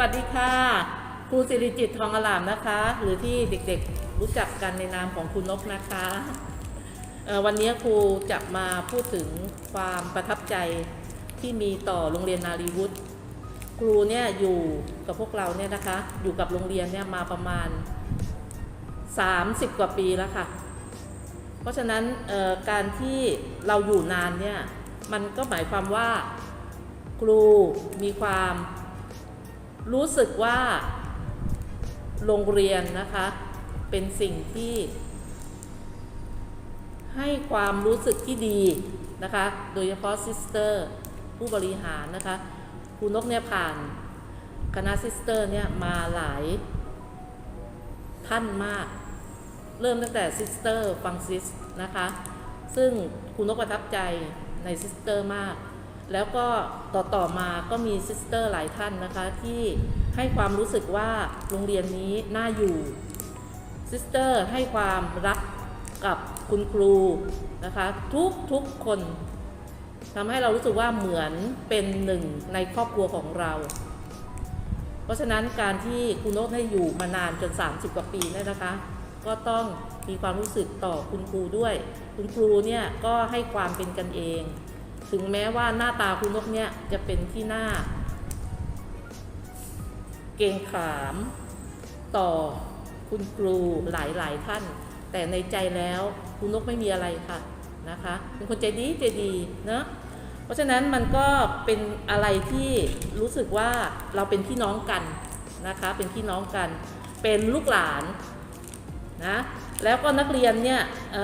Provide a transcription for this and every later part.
วัสดีค่ะครูสิริจิตทองอลามนะคะ หรือที่เด็กๆรู้จักกันในนามของครูนกนะคะวันนี้ครูจะมาพูดถึงความประทับใจที่มีต่อโรงเรียนนารีวุฒิครูเนี่ยอยู่กับพวกเราเนี่ยนะคะ อยู่กับโรงเรียนเนี่ยมาประมาณ 30 กว่าปีแล้วค่ะ เพราะฉะนั้นการที่เราอยู่นานเนี่ยมันก็หมายความว่าครูมีความ รู้สึกว่าโรงเรียนนะคะ เป็นสิ่งที่ ให้ความรู้สึกที่ดีนะคะ โดยเฉพาะซิสเตอร์ผู้บริหารนะคะครูนกเนี่ยผ่านคณะซิสเตอร์เนี่ยมาหลายท่านมาก เริ่มตั้งแต่ซิสเตอร์ฟังซิสนะคะ ซึ่งคุณนกประทับใจในซิสเตอร์มาก แล้วก็ต่อต่อมาก็มีซิสเตอร์หลายท่านนะคะที่ให้ความรู้สึกว่าโรงเรียนนี้น่าอยู่ซิสเตอร์ให้ความรักกับคุณครูนะคะทุกทุกคนทำให้เรารู้สึกว่าเหมือนเป็นหนึ่งในครอบครัวของเรา เพราะฉะนั้นการที่คุณนกให้อยู่มานานจน 30 กว่าปีเนี่ยนะคะ ก็ต้องมีความรู้สึกต่อคุณครูด้วย คุณครูเนี่ยก็ให้ความเป็นกันเอง ถึงแม้ว่าหน้าตาคุณนกเนี่ยจะเป็นที่หน้า เกงขาม ต่อคุณครูหลายๆท่าน แต่ในใจแล้วคุณนกไม่มีอะไรค่ะนะคะเป็นคนใจดีใจดีเนอะเพราะฉะนั้นมันก็เป็นอะไรที่รู้สึกว่าเราเป็นพี่น้องกันนะคะ เป็นพี่น้องกัน เป็นลูกหลาน นะแล้วก็นักเรียนเนี่ยอ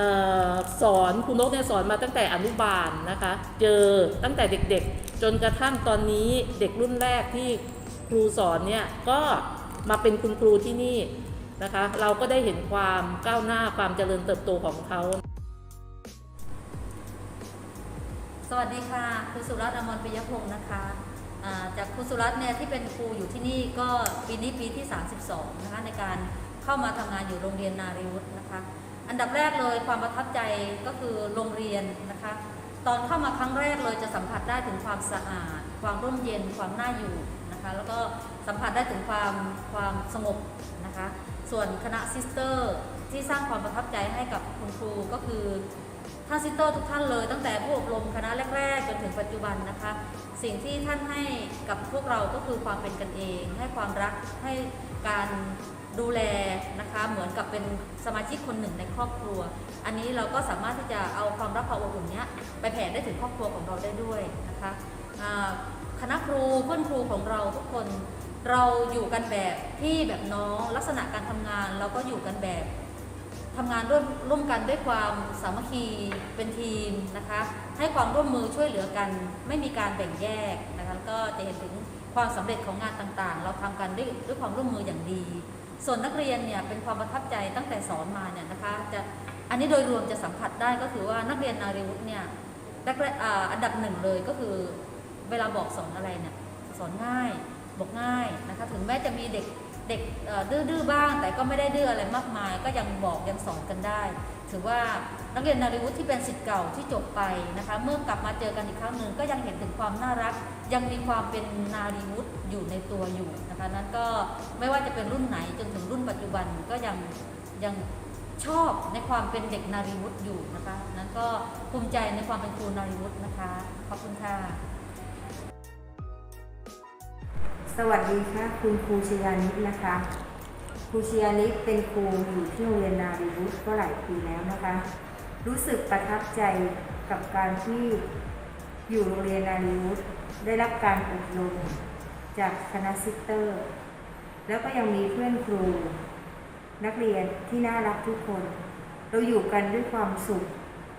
อสอนคุณนกเนี่ยสอนมาตั้งแต่อนุบาลนะคะ เจอตั้งแต่เด็กๆ จนกระทั่งตอนนี้เด็กรุ่นแรกที่ครูสอนเนี่ยก็มาเป็นคุณครูที่นี่นะคะ เราก็ได้เห็นความก้าวหน้าความเจริญเติบโตของเขา สวัสดีค่ะครูสุรัตน์อมรปิยพงศ์นะคะจากครูสุรัตน์เนี่ยที่เป็นครูอยู่ที่นี่ก็ปีนี้ปีที่ 32 นะคะในการ เข้ามาทำงานอยู่โรงเรียนนารีวุฒินะคะ อันดับแรกเลยความประทับใจก็คือโรงเรียนนะคะ ตอนเข้ามาครั้งแรกเลยจะสัมผัสได้ถึงความสะอาด ความร่มเย็น ความน่าอยู่นะคะ แล้วก็สัมผัสได้ถึงความความสงบนะคะ ส่วนคณะซิสเตอร์ที่สร้างความประทับใจให้กับคุณครูก็คือท่านซิสเตอร์ทุกท่านเลยตั้งแต่ผู้อบรมคณะแรกๆจนถึงปัจจุบันนะคะ สิ่งที่ท่านให้กับพวกเราก็คือความเป็นกันเอง ให้ความรักให้การ ดูแลนะคะเหมือนกับเป็นสมาชิกคนหนึ่งในครอบครัว อันนี้เราก็สามารถที่จะเอาความรักความอบอุ่นเนี้ยไปแผ่ได้ถึงครอบครัวของเราได้ด้วยนะคะคณะครูเพื่อนครูของเราทุกคนเราอยู่กันแบบพี่แบบน้องลักษณะการทำงานเราก็อยู่กันแบบทำงานร่วมร่วมกันด้วยความสามัคคีเป็นทีมนะคะให้ความร่วมมือช่วยเหลือกัน ไม่มีการแบ่งแยกนะคะก็จะเห็นถึงความสำเร็จของงานต่างๆ เราทำกันด้วยด้วยความร่วมมืออย่างดี ส่วนนักเรียนเนี่ยเป็นความประทับใจตั้งแต่สอนมาเนี่ยนะคะจะอันนี้โดยรวมจะสัมผัสได้ก็คือว่านักเรียนนารีวุฒิเนี่ยรกๆอ่าอันดับหนึ่งเลยก็คือเวลาบอกสอนอะไรเนี่ยสอนง่ายบอกง่ายนะคะถึงแม้จะมีเด็กเด็กดื้อๆบ้าง แต่ก็ไม่ได้ดื้ออะไรมากมาย ก็ยังบอกยังสอนกันได้ ถือว่านักเรียนนารีวุฒิที่เป็นสิทธิ์เก่าที่จบไปนะคะเมื่อกลับมาเจอกันอีกครั้งหนึ่งก็ยังเห็นถึงความน่ารัก ยังมีความเป็นนารีวุฒิ อยู่ในตัวอยู่นะคะนั้นก็ไม่ว่าจะเป็นรุ่นไหนจนถึงรุ่นปัจจุบันก็ยังยังชอบในความเป็นเด็กนารีวุฒิอยู่นะคะนั้นก็ภูมิใจในความเป็นครูนารีวุฒินะคะ ขอบคุณค่ะสวัสดีค่ะคุณครูชยานิตนะคะครูชยานิตเป็นครูอยู่ที่โรงเรียนนารีวุฒิก็หลายปีแล้วนะคะ รู้สึกประทับใจกับการที่อยู่โรงเรียนนารีวุฒิได้รับการอบรม จากคณะซิสเตอร์ แล้วก็ยังมีเพื่อนครู นักเรียนที่น่ารักทุกคน เราอยู่กันด้วยความสุข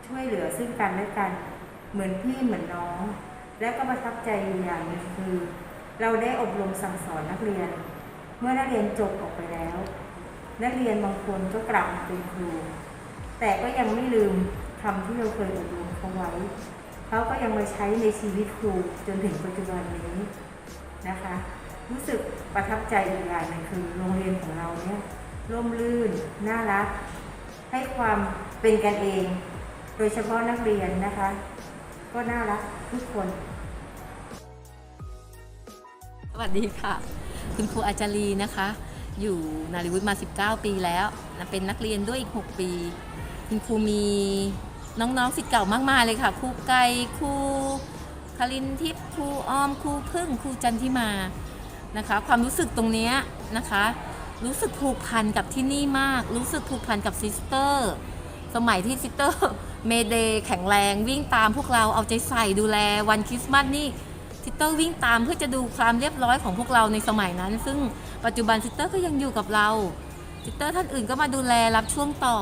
ช่วยเหลือซึ่งกันและกัน เหมือนพี่เหมือนน้อง และก็ประทับใจอยู่อย่างหนึ่งคือ เราได้อบรมสั่งสอนนักเรียน เมื่อนักเรียนจบออกไปแล้ว นักเรียนบางคนก็กลับมาเป็นครู แต่ก็ยังไม่ลืมคำที่เราเคยอบรมเขาไว้เขาก็ยังมาใช้ในชีวิตครูจนถึงปัจจุบันนี้ นะคะ รู้สึกประทับใจอีกอย่างนึงคือโรงเรียนของเราเนี่ยร่มรื่น น่ารัก ให้ความเป็นกันเอง โดยเฉพาะนักเรียนนะคะ ก็น่ารักทุกคน สวัสดีค่ะ คุณครูอาจารีนะคะ อยู่นาริวุฒิมา 19 ปีแล้วเป็นนักเรียนด้วยอีก 6 ปี คุณครูมีน้องๆสิทธิ์เก่ามากมายเลยค่ะครูไก่ครูคารินทิพย์ ครูออมครูพึ่งครูจันทิมานะคะความรู้สึกตรงนี้นะคะ รู้สึกผูกพันกับที่นี่มาก รู้สึกผูกพันกับซิสเตอร์ สมัยที่ซิสเตอร์เมเดย์แข็งแรงวิ่งตามพวกเราเอาใจใส่ดูแลวันคริสต์มาสนี่ซิสเตอร์วิ่งตามเพื่อจะดูความเรียบร้อยของพวกเราในสมัยนั้น ซึ่งปัจจุบันซิสเตอร์ก็ยังอยู่กับเราซิสเตอร์ท่านอื่นก็มาดูแลรับช่วงต่อ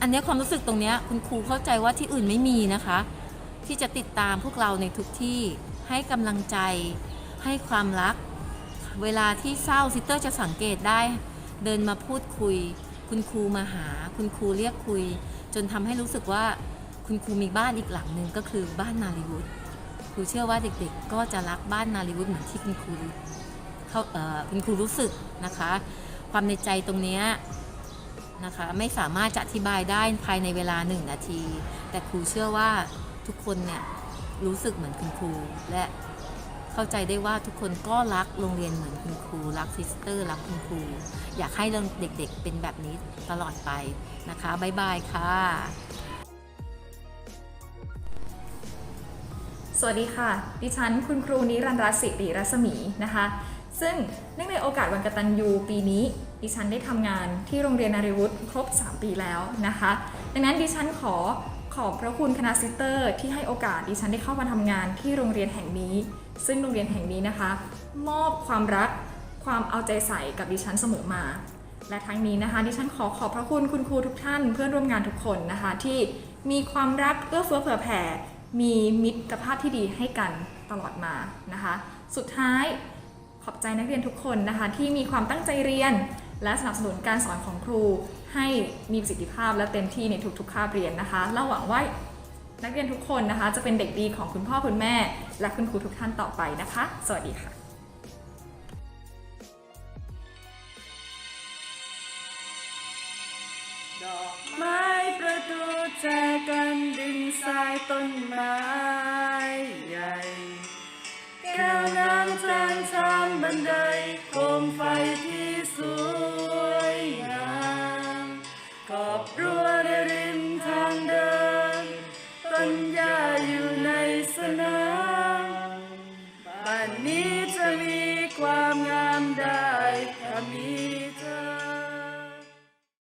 อันนี้ความรู้สึกตรงนี้คุณครูเข้าใจว่าที่อื่นไม่มีนะคะ ที่จะติดตามพวกเราในทุกที่ ให้กำลังใจ ให้ความรัก เวลาที่เศร้าซิสเตอร์จะสังเกตได้ เดินมาพูดคุย คุณครูมาหา คุณครูเรียกคุย จนทำให้รู้สึกว่าคุณครูมีบ้านอีกหลังหนึ่งก็คือบ้านนาริวุฒครูเชื่อว่าเด็กๆ ก็จะรักบ้านนาริวุฒเหมือนที่คุณครูเขาเอ่อคุณครูรู้สึกนะคะ ความในใจตรงนี้นะคะไม่สามารถจะอธิบายได้ภายในเวลาหนึ่งนาที แต่ครูเชื่อว่าทุกคนเนี่ย รู้สึกเหมือนคุณครู และเข้าใจได้ว่าทุกคนก็รักโรงเรียนเหมือนคุณครู รักซิสเตอร์ รักคุณครู อยากให้เด็กๆเป็นแบบนี้ตลอดไปนะคะบ๊ายบายค่ะ สวัสดีค่ะ ดิฉันคุณครูนิรันดรศิริรัศมีนะคะ ซึ่งเนื่องในโอกาสวันกตัญญูปีนี้ดิฉันได้ทำงานที่โรงเรียนนาริวุฒิครบ 3 ปีแล้วนะคะ ดังนั้นดิฉันขอ ขอบพระคุณคณะซิสเตอร์ที่ให้โอกาสดิฉันได้เข้ามาทำงานที่โรงเรียนแห่งนี้ ซึ่งโรงเรียนแห่งนี้นะคะ มอบความรัก ความเอาใจใส่กับดิฉันเสมอมา และทั้งนี้นะคะ ดิฉันขอขอบพระคุณคุณครูทุกท่านเพื่อนร่วมงานทุกคนนะคะ ที่มีความรักเอื้อเฟื้อเผื่อแผ่ มีมิตรภาพที่ดีให้กันตลอดมานะคะ สุดท้ายขอบใจนักเรียนทุกคนนะคะ ที่มีความตั้งใจเรียน และสนับสนุนการสอนของครู ให้มีประสิทธิภาพและเต็มที่ในทุกๆคาบเรียนนะคะและหวังว่านักเรียนทุกคนนะคะ จะเป็นเด็กดีของคุณพ่อคุณแม่ และคุณครูทุกท่านต่อไปนะคะ สวัสดีค่ะดอกไม้ประตูแจกันดินทรายต้นไม้ใหญ่แก้วน้ำจานชามบันไดโคมไฟที่ ข